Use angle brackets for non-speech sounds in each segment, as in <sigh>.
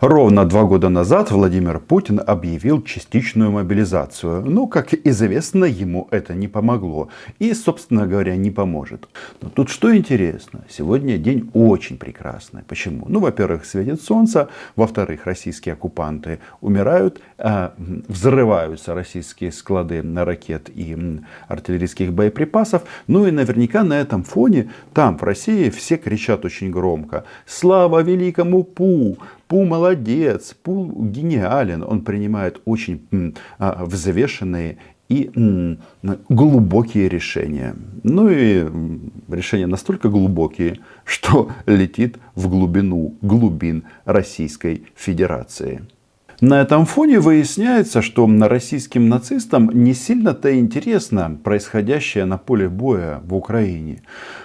Ровно два года назад Владимир Путин объявил частичную мобилизацию. Но, как известно, ему это не помогло. И, собственно говоря, не поможет. Но тут что интересно. Сегодня день очень прекрасный. Почему? Ну, во-первых, светит солнце. Во-вторых, российские оккупанты умирают. А, взрываются российские склады на ракет и артиллерийских боеприпасов. Ну и наверняка на этом фоне там, в России, все кричат очень громко. Слава великому Пу! Пу молодец, Пу гениален, он принимает очень а, взвешенные и глубокие решения. Ну и решения настолько глубокие, что летит в глубину глубин Российской Федерации. На этом фоне выясняется, что российским нацистам не сильно-то интересно происходящее на поле боя в Украине.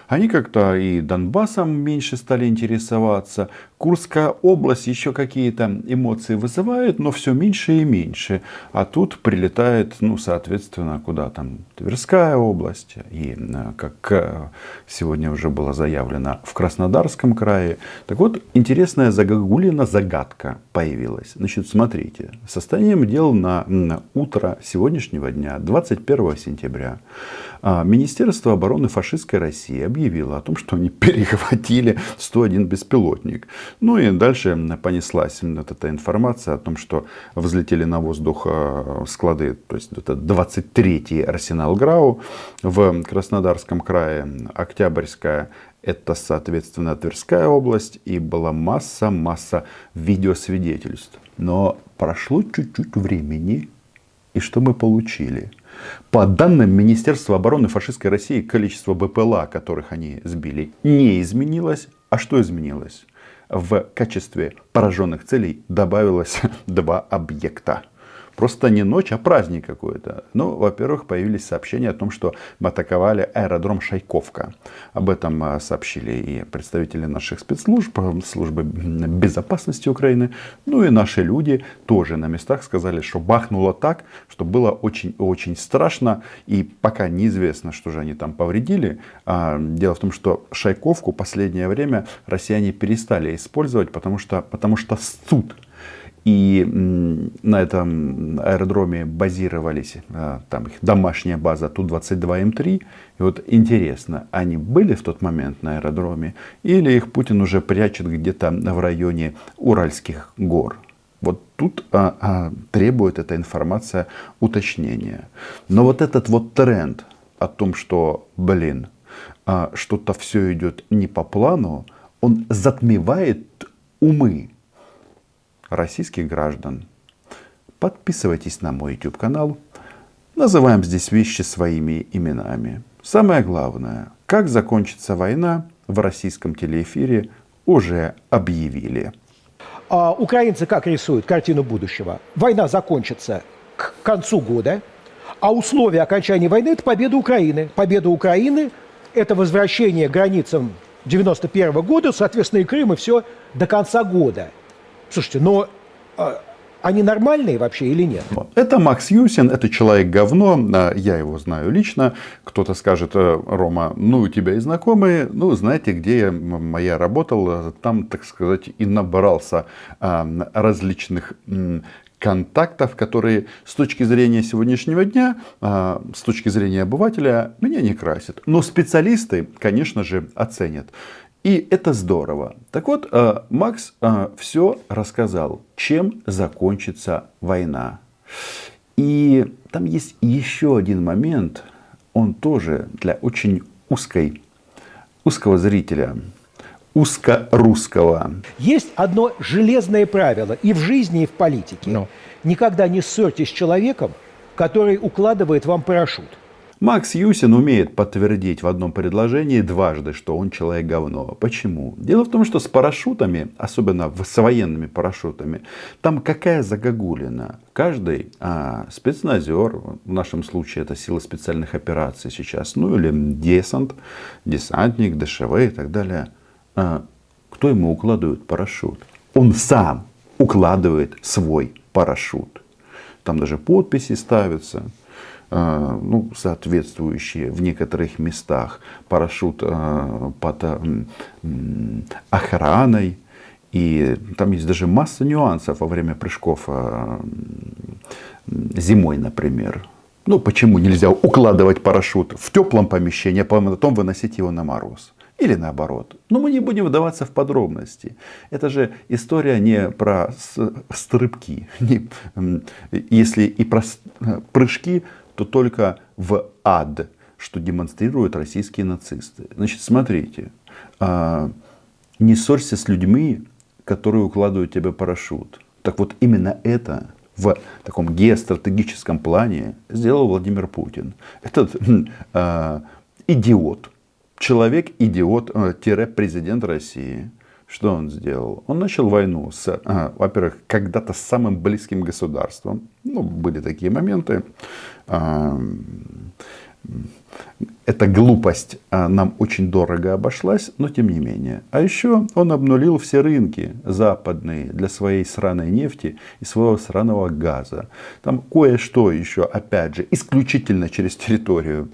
Они как-то и Донбассом меньше стали интересоваться. Курская область еще какие-то эмоции вызывает, но все меньше и меньше. А тут прилетает, ну, соответственно, куда там Тверская область. И э, как э, сегодня уже было заявлено в Краснодарском крае. Так вот, интересная загогулина загадка появилась. Значит, смотрите. Состоянием дел на, на утро сегодняшнего дня, 21 сентября, а, Министерство обороны фашистской России объявило о том, что они перехватили 101 беспилотник. Ну и дальше понеслась вот эта информация о том, что взлетели на воздух а, склады, то есть это 23-й арсенал ГРАУ в Краснодарском крае, Октябрьская это, соответственно, Тверская область, и была масса-масса видеосвидетельств. Но прошло чуть-чуть времени, и что мы получили? По данным Министерства обороны фашистской России, количество БПЛА, которых они сбили, не изменилось. А что изменилось? В качестве пораженных целей добавилось <laughs> два объекта. Просто не ночь, а праздник какой-то. Ну, во-первых, появились сообщения о том, что мы атаковали аэродром Шайковка. Об этом а, сообщили и представители наших спецслужб, службы безопасности Украины. Ну и наши люди тоже на местах сказали, что бахнуло так, что было очень-очень страшно. И пока неизвестно, что же они там повредили. А, дело в том, что Шайковку последнее время россияне перестали использовать, потому что, потому что суд и на этом аэродроме базировались, а, там их домашняя база Ту-22М3. И вот интересно, они были в тот момент на аэродроме или их Путин уже прячет где-то в районе Уральских гор? Вот тут а, а, требует эта информация уточнения. Но вот этот вот тренд о том, что, блин, а, что-то все идет не по плану, он затмевает умы российских граждан. Подписывайтесь на мой YouTube канал. Называем здесь вещи своими именами. Самое главное, как закончится война в российском телеэфире уже объявили. А украинцы как рисуют картину будущего? Война закончится к концу года, а условия окончания войны – это победа Украины. Победа Украины – это возвращение границам 91 года, соответственно, и Крым, и все до конца года – Слушайте, но а, они нормальные вообще или нет? Это Макс Юсин, это человек говно, а, я его знаю лично. Кто-то скажет, «Э, Рома, ну у тебя и знакомые, ну знаете, где я, моя работал, там, так сказать, и набрался а, различных контактов, которые с точки зрения сегодняшнего дня, с точки зрения обывателя, меня не красят. Но специалисты, конечно же, оценят. И это здорово. Так вот, э, Макс э, все рассказал, чем закончится война. И там есть еще один момент, он тоже для очень узкой, узкого зрителя, узкорусского. Есть одно железное правило и в жизни, и в политике. No. Никогда не ссорьтесь с человеком, который укладывает вам парашют. Макс Юсин умеет подтвердить в одном предложении дважды, что он человек говно. Почему? Дело в том, что с парашютами, особенно с военными парашютами, там какая загогулина. Каждый а, спецназер, в нашем случае это силы специальных операций сейчас, ну или десант, десантник, ДШВ и так далее. А, кто ему укладывает парашют? Он сам укладывает свой парашют. Там даже подписи ставятся. Э, ну, соответствующие в некоторых местах парашют э, под охраной. И там есть даже масса нюансов во время прыжков э, зимой, например. Ну, почему нельзя укладывать парашют в теплом помещении, а потом выносить его на мороз? Или наоборот. Но мы не будем вдаваться в подробности. Это же история не про стрыбки. <laughs> Если и про прыжки, то только в ад, что демонстрируют российские нацисты. Значит, смотрите. А, не ссорься с людьми, которые укладывают тебе парашют. Так вот, именно это в таком геостратегическом плане сделал Владимир Путин. Этот э, идиот, человек-идиот-президент России. Что он сделал? Он начал войну с, э, во-первых, когда-то с самым близким государством. Ну, были такие моменты. Э, эта глупость а, нам очень дорого обошлась, но тем не менее. А еще он обнулил все рынки западные для своей сраной нефти и своего сраного газа. Там кое-что еще, опять же, исключительно через территорию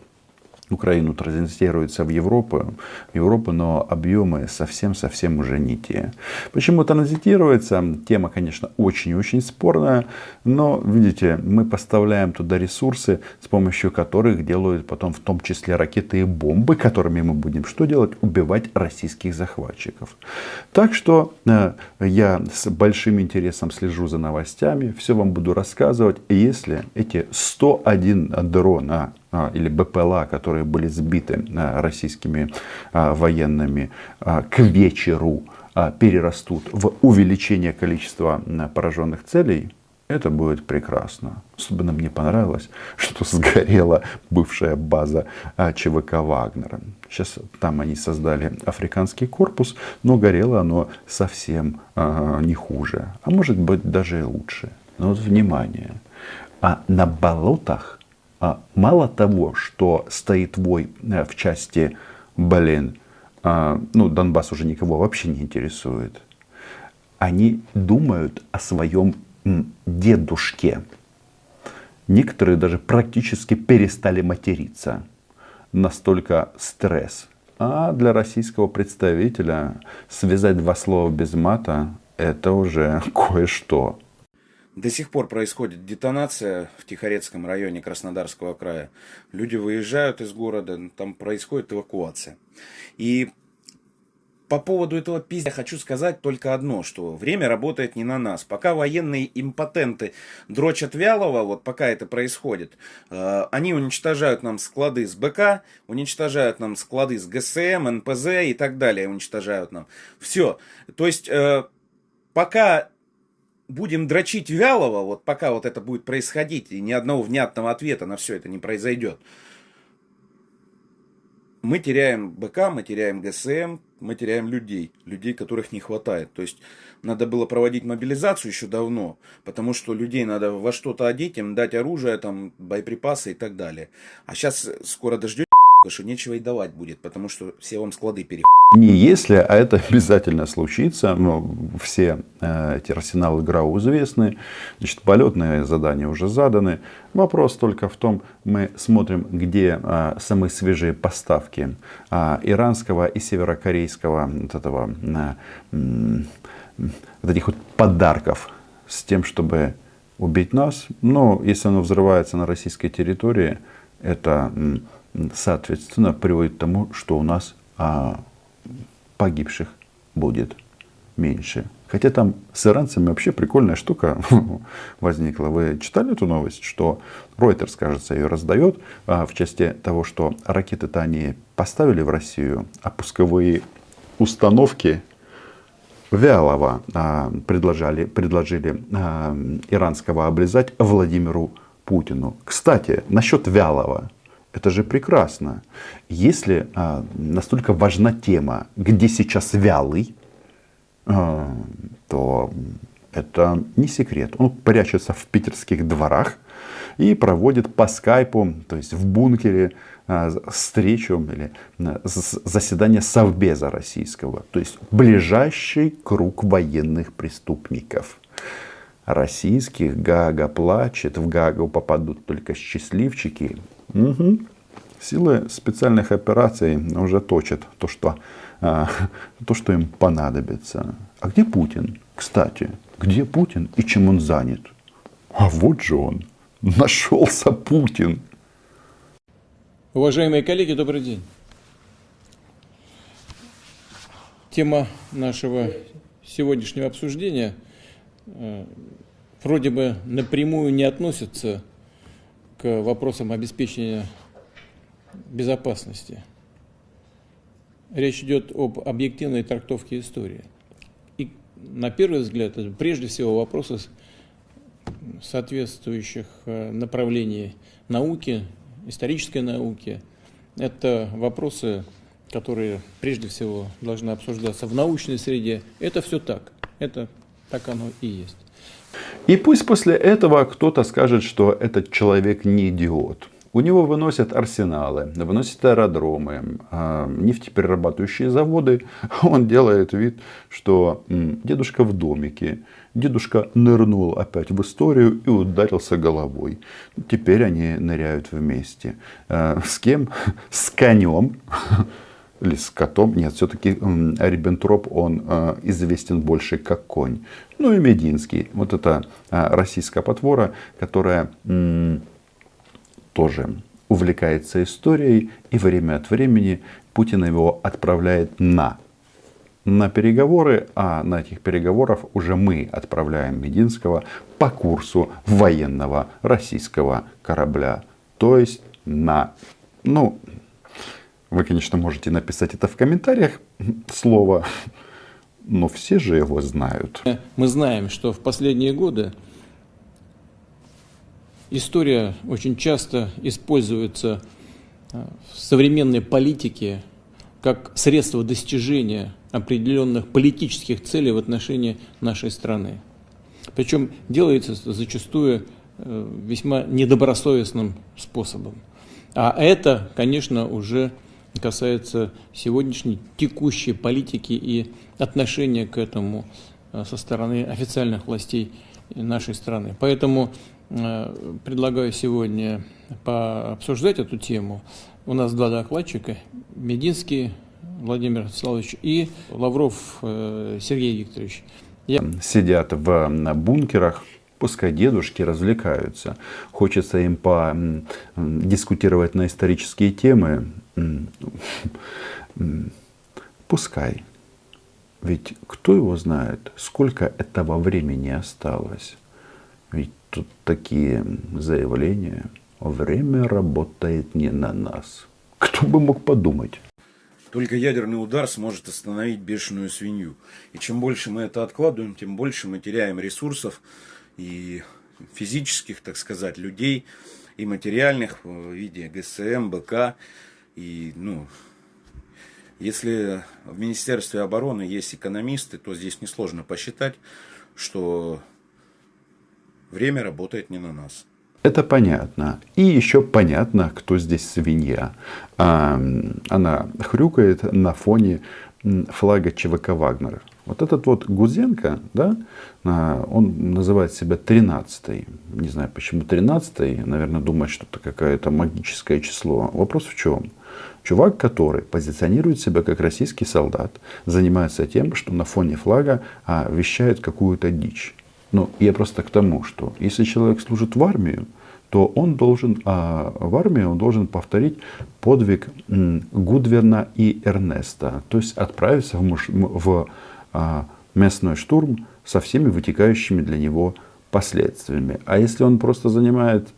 Украину транзитируется в Европу, в Европу, но объемы совсем-совсем уже не те. Почему транзитируется? Тема, конечно, очень-очень спорная, но, видите, мы поставляем туда ресурсы, с помощью которых делают потом в том числе ракеты и бомбы, которыми мы будем что делать? Убивать российских захватчиков. Так что э, я с большим интересом слежу за новостями, все вам буду рассказывать. Если эти 101 дрона или БПЛА, которые были сбиты а, российскими а, военными к вечеру перерастут в увеличение количества пораженных целей, это будет прекрасно. Особенно мне понравилось, <laughs> что сгорела бывшая база ЧВК Вагнера. Сейчас там они создали африканский корпус, но горело оно совсем не хуже. А может быть даже и лучше. Но вот внимание. А на болотах а мало того, что стоит вой э, в части, блин, а, ну, Донбасс уже никого вообще не интересует. Они думают о своем дедушке. Некоторые даже практически перестали материться. Настолько стресс. А для российского представителя связать два слова без мата это уже <laughs> кое-что. До сих пор происходит детонация в Тихорецком районе Краснодарского края. Люди выезжают из города, там происходит эвакуация. И по поводу этого пиздя хочу сказать только одно, что время работает не на нас. Пока военные импотенты дрочат вялого, вот пока это происходит, э, они уничтожают нам склады с БК, уничтожают нам склады с ГСМ, НПЗ и так далее, уничтожают нам. Все. То есть, э, пока будем дрочить вялого, вот пока вот это будет происходить, и ни одного внятного ответа на все это не произойдет, мы теряем БК, мы теряем ГСМ, мы теряем людей, людей, которых не хватает. То есть надо было проводить мобилизацию еще давно, потому что людей надо во что-то одеть, им дать оружие, там, боеприпасы и так далее. А сейчас скоро дождетесь, что нечего и давать будет, потому что все вам склады переходят. Не если, а это <laughs> обязательно случится. Ну, все э, эти арсеналы ГРАУ известны. Значит, полетные задания уже заданы. Вопрос только в том, мы смотрим, где э, самые свежие поставки э, иранского и северокорейского вот этого, э, вот этих вот подарков с тем, чтобы убить нас. Но если оно взрывается на российской территории, это, соответственно, приводит к тому, что у нас а, погибших будет меньше. Хотя там с иранцами вообще прикольная штука <laughs> возникла. Вы читали эту новость, что Reuters, кажется, ее раздает а, в части того, что ракеты-то они поставили в Россию, а пусковые установки вялого а, предложили, предложили а, иранского облизать Владимиру Путину. Кстати, насчет вялого. Это же прекрасно. Если а, настолько важна тема, где сейчас вялый, а, то это не секрет. Он прячется в питерских дворах и проводит по скайпу, то есть в бункере, а, встречу или а, заседание Совбеза российского. То есть ближайший круг военных преступников. Российских Гага плачет, в Гагу попадут только счастливчики, Угу. Силы специальных операций уже точат то, что, а, <laughs> то, что им понадобится. А где Путин? Кстати, где Путин и чем он занят? А вот же он. Нашелся Путин. Уважаемые коллеги, добрый день. Тема нашего сегодняшнего обсуждения э, вроде бы напрямую не относится к вопросам обеспечения безопасности. Речь идет об объективной трактовке истории. И на первый взгляд, это прежде всего вопросы соответствующих э, направлений науки, исторической науки. Это вопросы, которые прежде всего должны обсуждаться в научной среде. Это все так. Это так оно и есть. И пусть после этого кто-то скажет, что этот человек не идиот. У него выносят арсеналы, выносят аэродромы, а, нефтеперерабатывающие заводы. <laughs> Он делает вид, что дедушка в домике. Дедушка нырнул опять в историю и ударился головой. Теперь они ныряют вместе. А, с кем? <laughs> С конем <laughs> или с котом. Нет, все-таки Риббентроп, он а, известен больше как конь. Ну и Мединский. Вот это российская потвора, которая тоже увлекается историей, и время от времени Путин его отправляет на на переговоры, а на этих переговорах уже мы отправляем Мединского по курсу военного российского корабля. То есть на, ну, вы, конечно, можете написать это в комментариях, слово, но все же его знают. Мы знаем, что в последние годы История очень часто используется э, в современной политике как средство достижения определенных политических целей в отношении нашей страны. Причем делается зачастую э, весьма недобросовестным способом. А это, конечно, уже касается сегодняшней текущей политики и отношения к этому э, со стороны официальных властей нашей страны. Поэтому Э, предлагаю сегодня пообсуждать эту тему. У нас два докладчика, Мединский Владимир Вячеславович и Лавров э, Сергей Викторович. Я... Сидят в бункерах, пускай дедушки развлекаются. Хочется им по дискутировать на исторические темы. Пускай. Ведь кто его знает, сколько этого времени осталось. Ведь тут такие заявления. Время работает не на нас. Кто бы мог подумать? Только ядерный удар сможет остановить бешеную свинью. И чем больше мы это откладываем, тем больше мы теряем ресурсов и физических, так сказать, людей, и материальных в виде ГСМ, БК. И, ну, если в Министерстве обороны есть экономисты, то здесь несложно посчитать, что Время работает не на нас. Это понятно. И еще понятно, кто здесь свинья. А, она хрюкает на фоне флага ЧВК Вагнера. Вот этот вот Гузенко, да, а, он называет себя 13-й. Не знаю, почему 13-й. Наверное, думает, что это какое-то магическое число. Вопрос в чем? Чувак, который позиционирует себя как российский солдат, занимается тем, что на фоне флага а, вещает какую-то дичь. Ну, я просто к тому, что если человек служит в армию, то он должен, а в армии он должен повторить подвиг Гудверна и Эрнеста, то есть отправиться в, муж, в а, местный штурм со всеми вытекающими для него последствиями. А если он просто занимается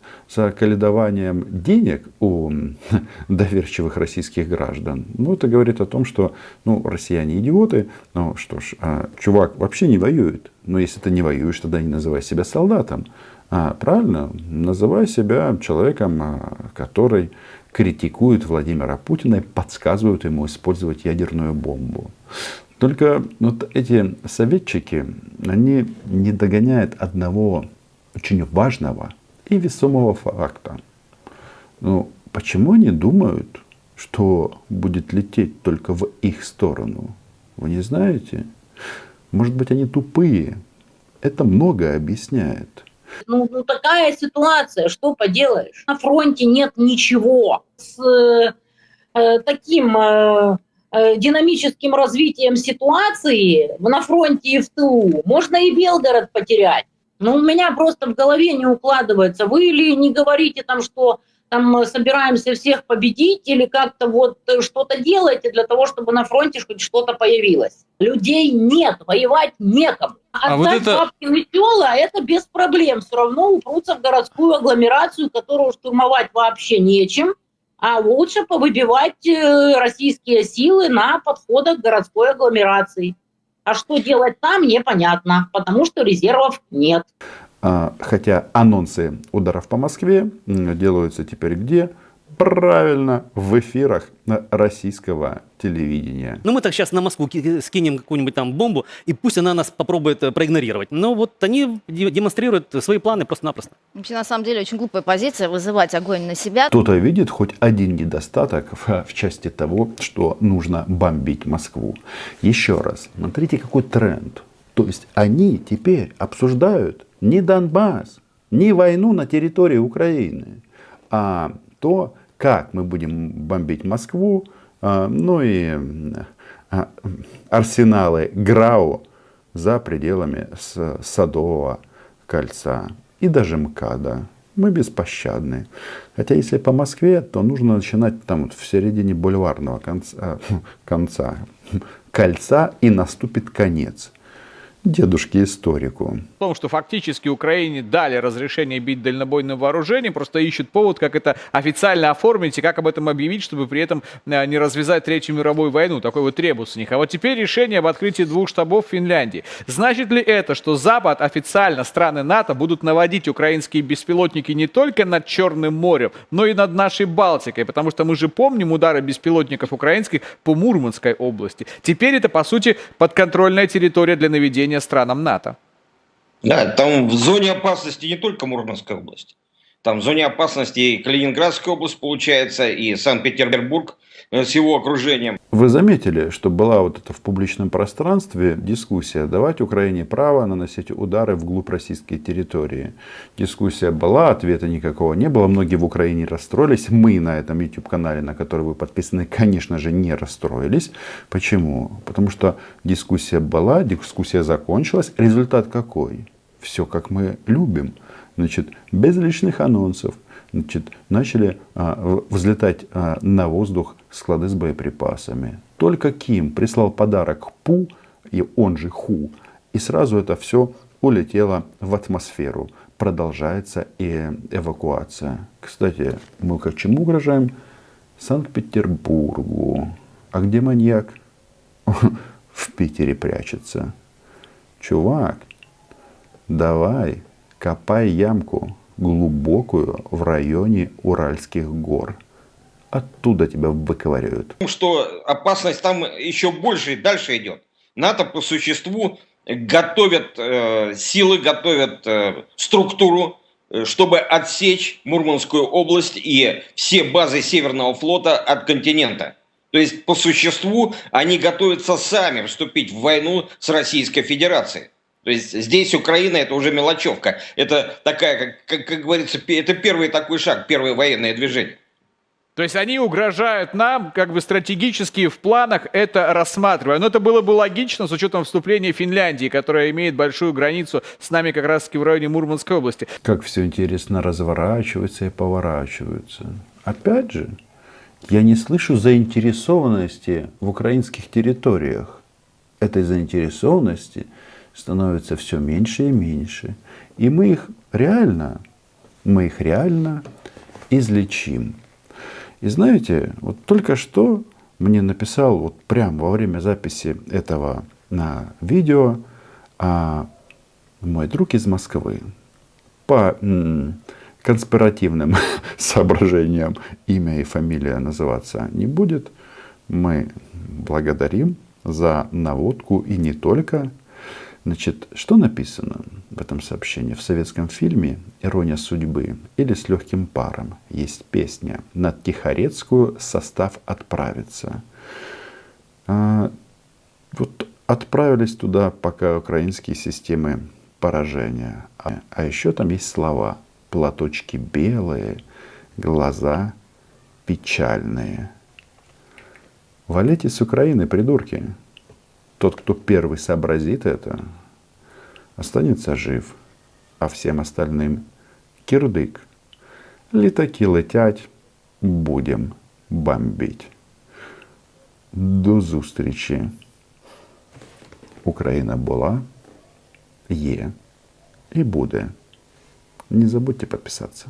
каледованием денег у <laughs> доверчивых российских граждан, ну, это говорит о том, что ну, россияне идиоты, ну что ж, а, чувак вообще не воюет. Но если ты не воюешь, тогда не называй себя солдатом. А, правильно? Называй себя человеком, а, который критикует Владимира Путина и подсказывает ему использовать ядерную бомбу. Только вот эти советчики, они не догоняют одного очень важного и весомого факта. Ну, почему они думают, что будет лететь только в их сторону? Вы не знаете? Может быть, они тупые? Это многое объясняет. Ну, ну такая ситуация, что поделаешь? На фронте нет ничего. С э, таким э, динамическим развитием ситуации на фронте и в тылу можно и Белгород потерять. Но у меня просто в голове не укладывается. Вы или не говорите там, что там собираемся всех победить или как-то вот э, что-то делаете для того, чтобы на фронте хоть что-то появилось. Людей нет, воевать некому. А Отдать вот это- бабки на это без проблем. Все равно упрутся в городскую агломерацию, которую штурмовать вообще нечем. А лучше повыбивать э, российские силы на подходах к городской агломерации. А что делать там, непонятно, потому что резервов нет. А, Хотя анонсы ударов по Москве делаются теперь где? Правильно, в эфирах российского телевидения. Ну, мы так сейчас на Москву ки- скинем какую-нибудь там бомбу, и пусть она нас попробует э, проигнорировать. Но вот они де- демонстрируют свои планы просто-напросто. Вообще, на самом деле, очень глупая позиция вызывать огонь на себя. Кто-то видит хоть один недостаток в, в части того, что нужно бомбить Москву. Еще раз, смотрите, какой тренд. То есть они теперь обсуждают не Донбасс, не войну на территории Украины, а то, как мы будем бомбить Москву, а, ну и а, арсеналы ГРАУ за пределами Садового кольца и даже МКАДа. Мы беспощадны. Хотя если по Москве, то нужно начинать там вот в середине бульварного конца, <laughs> конца кольца и наступит конец. Дедушке историку. в том, что фактически Украине дали разрешение бить дальнобойным вооружением, просто ищут повод, как это официально оформить и как об этом объявить, чтобы при этом э, не развязать Третью мировую войну. Такой вот требус с них. А вот теперь решение об открытии двух штабов в Финляндии. Значит ли это, что Запад, официально страны НАТО, будут наводить украинские беспилотники не только над Черным морем, но и над нашей Балтикой? Потому что мы же помним удары беспилотников украинских по Мурманской области. Теперь это, по сути, подконтрольная территория для наведения странам НАТО. Да, там в зоне опасности не только Мурманская область. Там в зоне опасности и Калининградская область получается, и Санкт-Петербург э, с его окружением. Вы заметили, что была вот это в публичном пространстве дискуссия, давать Украине право наносить удары вглубь российской территории. Дискуссия была, ответа никакого не было. Многие в Украине расстроились. Мы на этом YouTube-канале, на который вы подписаны, конечно же, не расстроились. Почему? Потому что дискуссия была, дискуссия закончилась. Результат какой? Все как мы любим. Значит, без лишних анонсов. Значит, начали а, взлетать а, на воздух склады с боеприпасами. Только Ким прислал подарок Пу, и он же Ху, и сразу это все улетело в атмосферу. Продолжается и эвакуация. Кстати, мы как чему угрожаем? Санкт-Петербургу. А где маньяк? <laughs> В Питере прячется. Чувак, давай, копай ямку глубокую в районе Уральских гор. Оттуда тебя выковыривают. Что опасность там еще больше и дальше идет. НАТО по существу готовят э, силы, готовят э, структуру, э, чтобы отсечь Мурманскую область и все базы Северного флота от континента. То есть, по существу, они готовятся сами вступить в войну с Российской Федерацией. То есть здесь Украина это уже мелочевка. Это такая, как, как, как говорится, это первый такой шаг, первое военное движение. То есть они угрожают нам, как бы стратегически в планах это рассматривая. Но это было бы логично с учетом вступления Финляндии, которая имеет большую границу с нами как раз таки в районе Мурманской области. Как все интересно разворачивается и поворачивается. Опять же, я не слышу заинтересованности в украинских территориях. Этой заинтересованности становится все меньше и меньше. И мы их реально, мы их реально излечим. И знаете, вот только что мне написал вот прямо во время записи этого на видео а, мой друг из Москвы. По м, конспиративным <laughs> соображениям имя и фамилия называться не будет. Мы благодарим за наводку и не только. Значит, что написано в этом сообщении? В советском фильме «Ирония судьбы» или «С легким паром» есть песня «На Тихорецкую состав отправится». А, вот отправились туда пока украинские системы поражения. А, а еще там есть слова «платочки белые», «глаза печальные». Валите с Украины, придурки Тот, кто первый сообразит это, останется жив, а всем остальным кирдык. Літаки летять, будем бомбить. До зустрічі. Україна була, є і буде. Не забудьте підписатися.